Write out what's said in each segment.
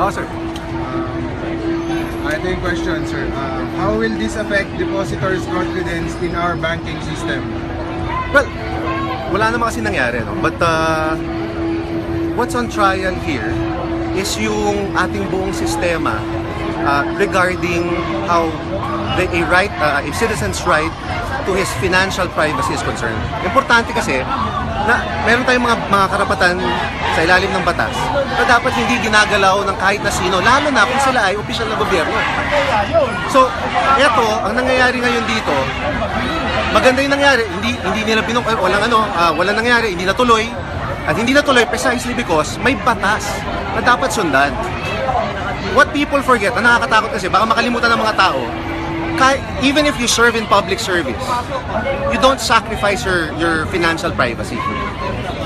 Oo, sir. Uh, ito yung question, sir. Uh, how will this affect depositors' confidence in our banking system? Well, wala naman kasi nangyari, no? But uh, what's on trial here is yung ating buong sistema uh, regarding how the, a right, uh, a citizen's right to his financial privacy is concerned. Importante kasi na meron tayong mga, mga karapatan sa ilalim ng batas na dapat hindi ginagalaw ng kahit na sino, lalo na kung sila ay opisyal ng gobyerno. So, eto, ang nangyayari ngayon dito, maganda yung nangyari. Hindi hindi nila pinok eh, walang ano, ah, walang nangyari, hindi natuloy. At hindi natuloy precisely because may batas na dapat sundan. What people forget, na nakakatakot kasi, baka makalimutan ng mga tao, even if you serve in public service, you don't sacrifice your, your financial privacy.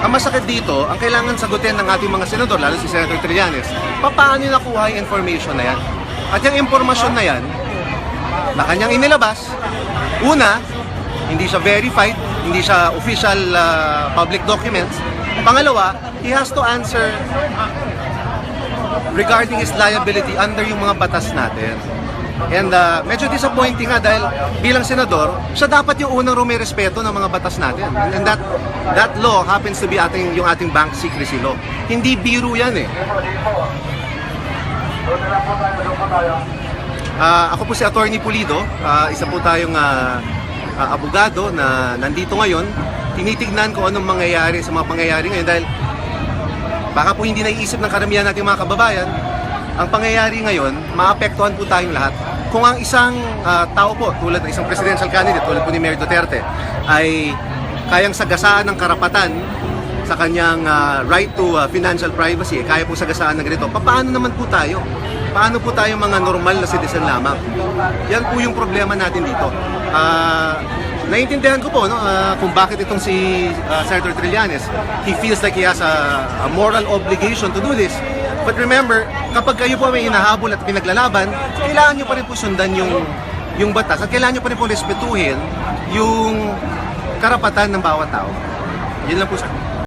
Ang masakit dito, ang kailangan sagutin ng ating mga senador, lalo si Senator Trillanes, paano nakuha yung information na yan? At yung impormasyon na yan, na kanyang inilabas, una, hindi siya verified, hindi siya official uh, public documents. Pangalawa, he has to answer regarding his liability under yung mga batas natin. And uh, medyo disappointing nga dahil bilang senador, siya dapat yung unang rumirespeto ng mga batas natin. And that that law happens to be ating yung ating bank secrecy law. Hindi biro yan eh. Ah, ako po si Attorney Pulido, Ah, isa po tayong ah, ah, abogado na nandito ngayon. Tinitignan ko anong mangyayari sa mga pangyayari ngayon dahil baka po hindi naiisip ng karamihan nating mga kababayan, ang pangyayari ngayon, maapektuhan po tayong lahat. Kung ang isang ah, tao po, tulad ng isang presidential candidate, tulad po ni Mayor Duterte, ay kayang sagasaan ng karapatan sa kanyang ah, right to ah, financial privacy, eh, kaya po sagasaan ng ganito, paano naman po tayo? Paano po tayo mga normal na citizen lamang? Yan po yung problema natin dito. Ah, naiintindihan ko po no, ah, kung bakit itong si ah, Senator Trillanes, he feels like he has a, a moral obligation to do this. But remember, kapag kayo po may hinahabol at pinaglalaban, kailangan nyo pa rin po sundan yung, yung batas at kailangan nyo pa rin po respetuhin yung karapatan ng bawat tao. Yun lang po sa